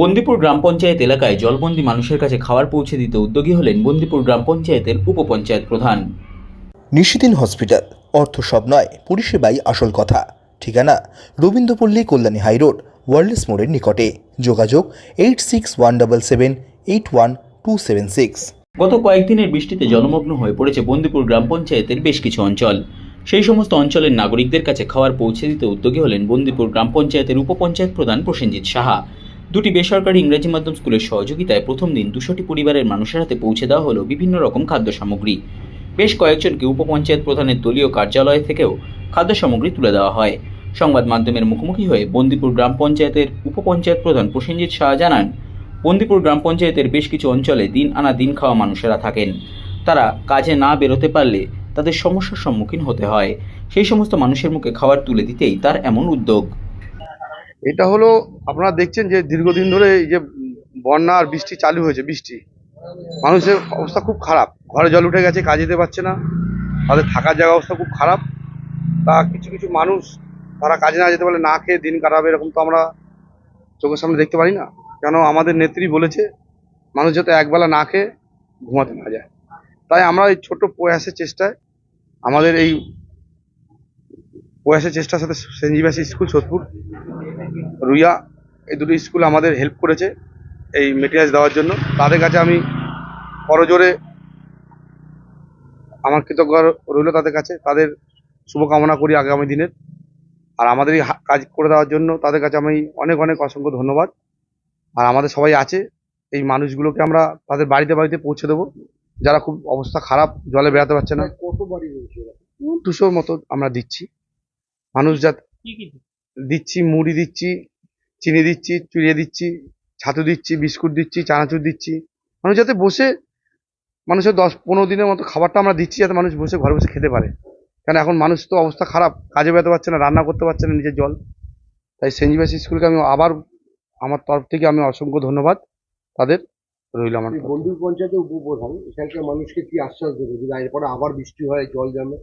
বন্দিপুর গ্রাম পঞ্চায়েত এলাকায় জলবন্দি মানুষের কাছে খাবার পৌঁছে দিতে উদ্যোগী হলেন বন্দিপুর গ্রাম পঞ্চায়েতের উপপঞ্চায়েত প্রধান। নিশিদিন হসপিটাল অর্থ সব নয় পরিষেবাই আসল কথা। ঠিকানা রবীন্দ্রপল্লী কল্যাণী হাইরোড ওয়ার্ল্ডস মোড়ের নিকটে। যোগাযোগ eight six one double seven eight one two seven six. গত কয়েকদিনের বৃষ্টিতে জলমগ্ন হয়ে পড়েছে বন্দিপুর গ্রাম পঞ্চায়েতের বেশ কিছু অঞ্চল। সেই সমস্ত অঞ্চলের নাগরিকদের কাছে খাবার পৌঁছে দিতে উদ্যোগী হলেন বন্দিপুর গ্রাম পঞ্চায়েতের উপপঞ্চায়েত প্রধান প্রসেনজিৎ সাহা। দুটি বেসরকারি ইংরেজি মাধ্যম স্কুলের সহযোগিতায় প্রথম দিন দুশোটি পরিবারের মানুষের হাতে পৌঁছে দেওয়া হলো বিভিন্ন রকম খাদ্য সামগ্রী। বেশ কয়েকজনকে উপপঞ্চায়েত প্রধানের দলীয় কার্যালয় থেকেও খাদ্য সামগ্রী তুলে দেওয়া হয়। সংবাদ মাধ্যমের মুখোমুখি হয়ে বন্দিপুর গ্রাম পঞ্চায়েতের উপপঞ্চায়েত প্রধান প্রসেনজিৎ শাহ জানান, বন্দিপুর গ্রাম পঞ্চায়েতের বেশ কিছু অঞ্চলে দিন আনা দিন খাওয়া মানুষেরা থাকেন। তারা কাজে না বেরোতে পারলে তাদের সমস্যার সম্মুখীন হতে হয়। সেই সমস্ত মানুষের মুখে খাবার তুলে দিতেই তার এমন উদ্যোগ। এটা হলো, আপনারা দেখছেন যে দীর্ঘদিন ধরে এই যে বন্যা আর বৃষ্টি চালু হয়েছে, বৃষ্টি। মানুষের অবস্থা খুব খারাপ। ঘরে জল উঠে গেছে, কাজে যেতে পারছে না। তাদের থাকার জায়গা অবস্থা খুব খারাপ। তা কিছু কিছু মানুষ, তারা কাজে না যেতে পারলে না খেয়ে দিন কাটাবে, এরকম তো আমরা চোখের সামনে দেখতে পারি না। কেন আমাদের নেত্রী বলেছে, মানুষ যাতে একবেলা না খেয়ে ঘুমাতে না যায়। তাই আমরা এই ছোট প্রয়াসের চেষ্টায় আমাদের এই প্রয়াসের চেষ্টার সাথে সেঞ্জিবাসী স্কুল সোদপুর। রুইয়া এই দুটো স্কুল আমাদের হেল্প করেছে এই মেটেরিয়ালস দেওয়ার জন্য। তাদের কাছে আমি করজোরে আমার কৃতজ্ঞ রইল তাদের কাছে। তাদের শুভকামনা করি আগামী দিনের। আর আমাদের এই কাজ করে দেওয়ার জন্য তাদের কাছে আমি অনেক অনেক অসংখ্য ধন্যবাদ। আর আমাদের সবাই আছে এই মানুষগুলোকে আমরা তাদের বাড়িতে বাড়িতে পৌঁছে দেবো। যারা খুব অবস্থা খারাপ জলে বেড়াতে পারছে না। কত বাড়ি রয়েছে? দুশোর মতো আমরা দিচ্ছি। মানুষ যা দিচ্ছি? মুড়ি দিচ্ছি চিনি দিচ্ছি চুড়িয়ে দিচ্ছি ছাতু দিচ্ছি বিস্কুট দিচ্ছি চানাচুর দিচ্ছি। মানুষ যাতে বসে মানুষের দশ পনেরো দিনের মতো খাবারটা আমরা দিচ্ছি যাতে মানুষ বসে ঘরে বসে খেতে পারে। কারণ এখন মানুষ তো অবস্থা খারাপ কাজে বেরোতে পারছে না রান্না করতে পারছে না নিজের জল। তাই সেঞ্জিবাসী স্কুলকে আমি আবার আমার তরফ থেকে আমি অসংখ্য ধন্যবাদ। তাদের রইল আমার বন্ধু পঞ্চায়েতের উপপ্রধান এখানকার মানুষকে কি আশ্বাস দেবে? যদি এরপরে আবার বৃষ্টি হয় জল জমে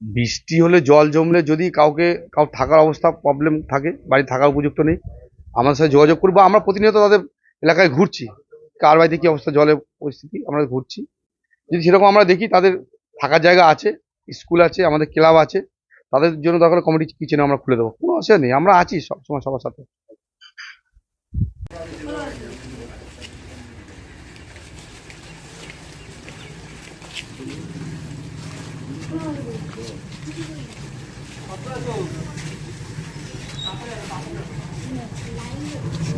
বৃষ্টি হলে জল জমলে যদি কাউকে, কাউ থাকার অবস্থা প্রবলেম থাকে, বাড়ি থাকার উপযুক্ত নেই, আমাদের সাথে যোগাযোগ করব আমরা প্রতিনিয়ত তাদের এলাকায় ঘুরছি, কার বাড়িতে কি অবস্থা, জলের পরিস্থিতি, আমরা ঘুরছি। যদি সেরকম আমরা দেখি, তাদের থাকার জায়গা আছে, স্কুল আছে, আমাদের ক্লাব আছে, তাদের জন্য দরকার কমিটি কিচেনে আমরা খুলে দেবো। কোনো অসুবিধা নেই, আমরা আছি সবসময় সবার সাথে। 아빠도 아빠도 아빠도